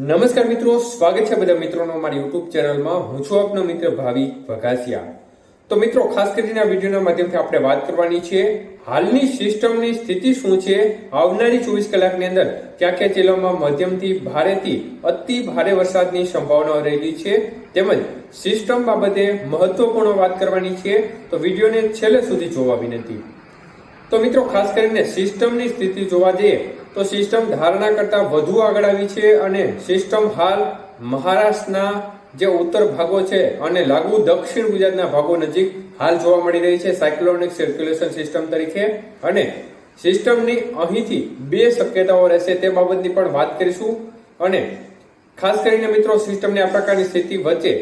નમસ્કાર મિત્રો, સ્વાગત છે બધા મિત્રોનો મારી યુટ્યુબ ચેનલમાં. હું છું આપનો મિત્ર ભાવિ વઘાસિયા તો મિત્રો, ખાસ કરીને આ વિડીયોના માધ્યમથી આપણે વાત કરવાની છે, હાલની સિસ્ટમની સ્થિતિ શું છે? આવનારી ચોવીસ કલાકની અંદર ક્યાં ક્યાં જિલ્લામાં મધ્યમથી ભારેથી અતિ ભારે વરસાદની સંભાવના રહેલી છે? તેમજ સિસ્ટમ બાબતે મહત્વપૂર્ણ વાત કરવાની છે. તો વિડીયોને છેલ્લે સુધી જોવા વિનંતી. તો મિત્રો, ખાસ કરીને સિસ્ટમની સ્થિતિ જોવા જઈએ, તો સિસ્ટમ ધારણા કરતા વધુ આગળ આવી છે અને સિસ્ટમ હાલ મહારાષ્ટ્રના જે ઉત્તર ભાગો છે અને લાગુ દક્ષિણ ગુજરાતના ભાગો નજીક હાલ જોવા મળી રહી છે સાયક્લોનિક સર્ક્યુલેશન સિસ્ટમ તરીકે. અને સિસ્ટમની અહીંથી બે શક્યતાઓ રહેશે તે બાબતની પણ વાત કરીશું. અને ખાસ કરીને મિત્રો, સિસ્ટમની આ પ્રકારની સ્થિતિ વચ્ચે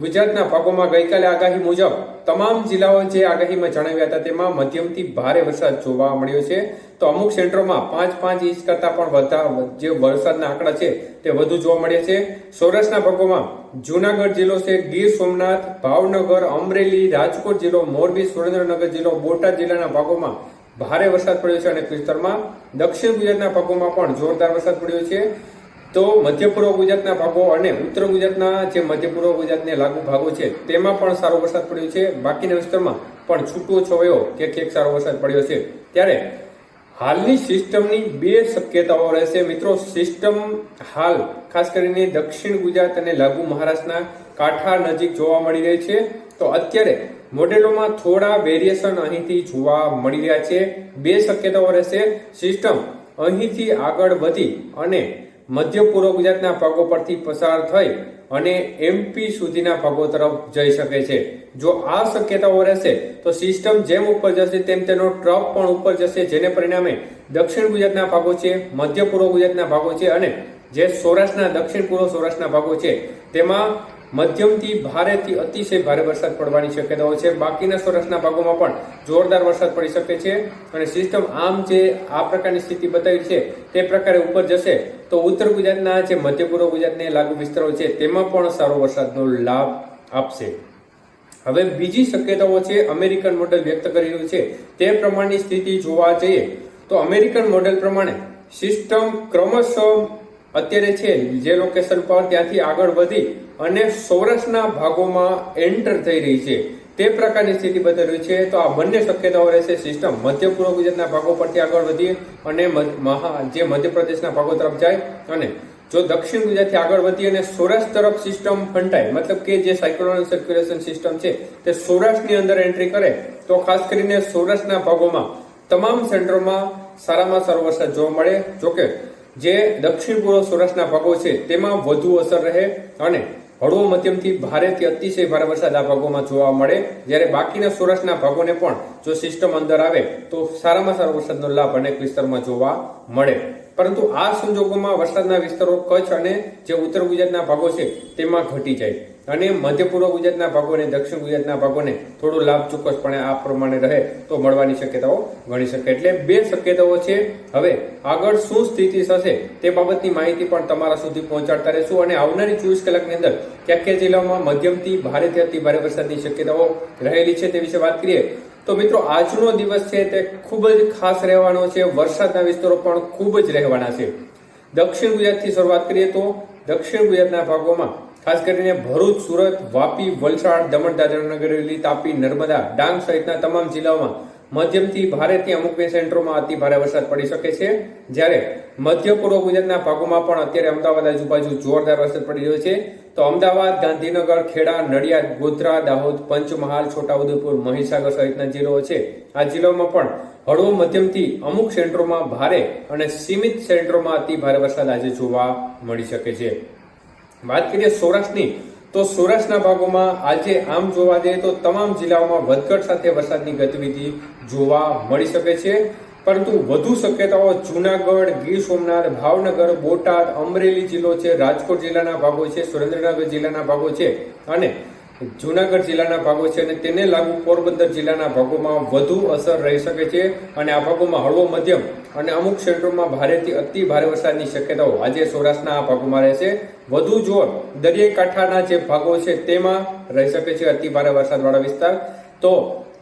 ગુજરાતના ભાગોમાં ગઈકાલે આગાહી મુજબ તમામ જિલ્લાઓ જે આગાહીમાં જણાવ્યા હતા તેમાં મધ્યમથી ભારે વરસાદ જોવા મળ્યો છે. તો અમુક સેન્ટરોમાં પાંચ પાંચ ઇંચ કરતા પણ વધા જે વરસાદના આંકડા છે તે વધુ જોવા મળે છે. સૌરાષ્ટ્રના ભાગોમાં જુનાગઢ જિલ્લો છે, ગીર સોમનાથ, ભાવનગર, અમરેલી, રાજકોટ જિલ્લો, મોરબી, સુરેન્દ્રનગર જિલ્લો, બોટાદ જિલ્લાના ભાગોમાં ભારે વરસાદ પડ્યો છે અને વિસ્તારમાં દક્ષિણ ગુજરાતના ભાગોમાં પણ જોરદાર વરસાદ પડ્યો છે. તો મધ્ય પૂર્વ ગુજરાતના ભાગો અને ઉત્તર ગુજરાતના જે મધ્ય પૂર્વ ગુજરાતને લાગુ ભાગો છે, તેમાં પણ સારો વરસાદ પડ્યો છે. બાકીના વિસ્તારમાં પણ છૂટો છવાયો કે ક્યાંક સારો વરસાદ પડ્યો છે. ત્યારે હાલની સિસ્ટમની બે શક્યતાઓ રહેશે. મિત્રો, સિસ્ટમ હાલ ખાસ કરીને દક્ષિણ ગુજરાત અને લાગુ મહારાષ્ટ્રના કાંઠા નજીક જોવા મળી રહી છે. તો અત્યારે મોડેલોમાં થોડા વેરિએશન અહીંથી જોવા મળી રહ્યા છે. બે શક્યતાઓ રહેશે. સિસ્ટમ અહીંથી આગળ વધી અને મધ્ય પૂર્વ ગુજરાતના ભાગો પરથી પસાર થઈ અને એમપી સુધીના ભાગો તરફ જઈ શકે છે. જો આ શક્યતાઓ રહેશે, તો સિસ્ટમ જેમ ઉપર જશે તેમ તેનો ટ્રક પણ ઉપર જશે, જેને પરિણામે દક્ષિણ ગુજરાતના ભાગો છે, મધ્ય પૂર્વ ગુજરાતના ભાગો છે અને જે સૌરાષ્ટ્રના દક્ષિણ પૂર્વ સૌરાષ્ટ્રના ભાગો છે, તેમાં મધ્યમથી ભારેથી અતિશય ભારે વરસાદ પડવાની શક્યતાઓ છે. બાકીના સૌરાષ્ટ્રના ભાગોમાં પણ જોરદાર વરસાદ પડી શકે છે અને સિસ્ટમ આમ જે આ પ્રકારની સ્થિતિ બતાવી છે તે પ્રકારે ઉપર જશે તો ઉત્તર ગુજરાતના જે મધ્ય પૂર્વ ગુજરાતને લાગુ વિસ્તારો છે તેમાં પણ સારો વરસાદનો લાભ આપશે. હવે બીજી શક્યતાઓ છે અમેરિકન મોડેલ વ્યક્ત કરી રહ્યું છે. તે પ્રમાણની સ્થિતિ જોવા જઈએ તો અમેરિકન મોડેલ પ્રમાણે સિસ્ટમ ક્રમશઃ અત્યારે છે, જે લોકેશન પર ત્યાંથી આગળ વધી અને સૌરાષ્ટ્રના ભાગોમાં એન્ટર થઈ રહી છે. તે પ્રકારની સ્થિતિ બતાવી છે. તો આ બંને શક્યતાઓ રહેશે. સિસ્ટમ મધ્ય પૂર્વ ગુજરાતના ભાગો પરથી આગળ વધી અને જે મધ્યપ્રદેશના ભાગો તરફ જાય અને જો દક્ષિણ ગુજરાતથી આગળ વધી અને સૌરાષ્ટ્ર તરફ સિસ્ટમ ફંટાય મતલબ કે જે સાયક્લોન સર્ક્યુલેશન સિસ્ટમ છે, તે સૌરાષ્ટ્રની અંદર એન્ટ્રી કરે, તો ખાસ કરીને સૌરાષ્ટ્રના ભાગોમાં તમામ સેન્ટરોમાં સારામાં સારો વરસાદ જોવા મળે. જોકે જે દક્ષિણ પૂર્વ સૌરાષ્ટ્રના ભાગો છે, તેમાં વધુ અસર રહે અને હળવો મધ્યમથી ભારેથી અતિશય ભારે વરસાદ આ ભાગોમાં જોવા મળે. જ્યારે બાકીના સૌરાષ્ટ્રના ભાગોને પણ જો સિસ્ટમ અંદર આવે, તો સારામાં સારો વરસાદનો લાભ અનેક વિસ્તારમાં જોવા મળે. પરંતુ આ સંજોગોમાં વરસાદના વિસ્તારો, કચ્છ અને જે ઉત્તર ગુજરાતના ભાગો છે, તેમાં ઘટી જાય. અને મધ્ય પૂર્વ ગુજરાતના ભાગો અને દક્ષિણ ગુજરાતના ભાગોને થોડો લાભ ચોક્કસપણે આ પ્રમાણે રહે તો મળવાની શક્યતાઓ ગણી શકે. એટલે બે શક્યતાઓ છે. હવે આગળ શું સ્થિતિ થશે તે બાબતની માહિતી પણ તમારા સુધી પહોંચાડતા રહેશું. અને આવનારી ચોવીસ કલાકની અંદર ક્યાં ક્યાં જિલ્લામાં મધ્યમથી ભારેથી અતિ ભારે વરસાદની શક્યતાઓ રહેલી છે તે વિશે વાત કરીએ. તો મિત્રો, આજનો દિવસ છે તે ખૂબ જ ખાસ રહેવાનો છે. વરસાદના વિસ્તારો પણ ખૂબ જ રહેવાના છે. દક્ષિણ ગુજરાતથી શરૂઆત કરીએ તો દક્ષિણ ગુજરાતના ભાગોમાં, ખાસ કરીને ભરૂચ, સુરત, વાપી, વલસાડ, દમણ, દાદરા નગર તાપી, નર્મદા, ડાંગ સહિતના તમામ જિલ્લાઓમાં મધ્યમથી ભારેથી અમુક બે સેન્ટરોમાં અતિ ભારે વરસાદ પડી શકે છે. જ્યારે મધ્ય પૂર્વ ગુજરાતના ભાગોમાં પણ અત્યારે અમદાવાદ આજુબાજુ જોરદાર વરસાદ પડી રહ્યો છે. તો અમદાવાદ, ગાંધીનગર, ખેડા, નડિયાદ, ગોધરા, દાહોદ, પંચમહાલ, છોટાઉદેપુર, મહીસાગર સહિતના જિલ્લાઓ છે. આ જિલ્લાઓમાં પણ હળવો મધ્યમથી અમુક સેન્ટરોમાં ભારે અને સીમિત સેન્ટરોમાં અતિ ભારે વરસાદ આજે જોવા મળી શકે છે. વાત કરીએ સૌરાષ્ટ્રની, તો સૌરાષ્ટ્રના ભાગોમાં આજે આમ જોવા જઈએ તો તમામ જિલ્લાઓમાં વધઘટ સાથે વરસાદની ગતિવિધિ જોવા મળી શકે છે. પરંતુ વધુ શક્યતાઓ જુનાગઢ, ગીર સોમનાથ, ભાવનગર, બોટાદ, અમરેલી જિલ્લો છે. રાજકોટ જિલ્લાના ભાગો છે, સુરેન્દ્રનગર જિલ્લાના ભાગો છે અને જુનાગઢ જિલ્લાના ભાગો છે અને તેને લાગુ પોરબંદર જિલ્લાના ભાગોમાં વધુ અસર રહી શકે છે અને આ ભાગોમાં હળવો મધ્યમ અને અમુક ક્ષેત્રોમાં ભારેથી અતિ ભારે વરસાદની શક્યતાઓ આજે સૌરાષ્ટ્રના આ ભાગોમાં રહેશે વધુ જોર દરિયાઈ કાંઠાના જે ભાગો છે તેમાં રહી શકે છે અતિ ભારે વરસાદવાળા વિસ્તાર. તો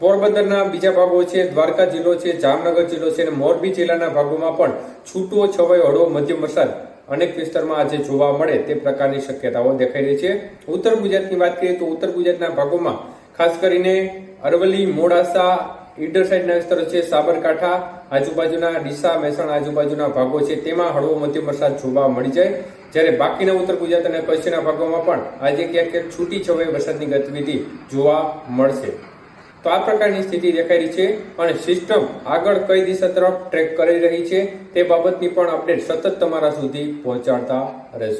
પોરબંદરના બીજા ભાગો છે, દ્વારકા જિલ્લો છે, જામનગર જિલ્લો છે અને મોરબી જિલ્લાના ભાગોમાં પણ છૂટો છવાયો હળવો મધ્યમ વરસાદ અનેક વિસ્તારમાં આજે જોવા મળે તે પ્રકારની શક્યતાઓ દેખાઈ રહી છે. ઉત્તર ગુજરાતની વાત કરીએ તો ઉત્તર ગુજરાતના ભાગોમાં ખાસ કરીને અરવલ્લી, મોડાસા, ઈડર સાઈડના વિસ્તારો છે, સાબરકાંઠા, આજુબાજુના ડીસા, મહેસાણા આજુબાજુના ભાગો છે, તેમાં હળવો મધ્યમ વરસાદ જોવા મળી જાય. જ્યારે બાકીના ઉત્તર ગુજરાત અને કચ્છના ભાગોમાં પણ આજે ક્યાંક ક્યાંક છૂટી છવાઈ વરસાદની ગતિવિધિ જોવા મળશે. તો આ પ્રકારની સ્થિતિ દેખાઈ રહી છે અને સિસ્ટમ આગળ કઈ દિશા તરફ ટ્રેક કરી રહી છે તે બાબતની પણ અપડેટ સતત તમારા સુધી પહોંચાડતા રહેશું.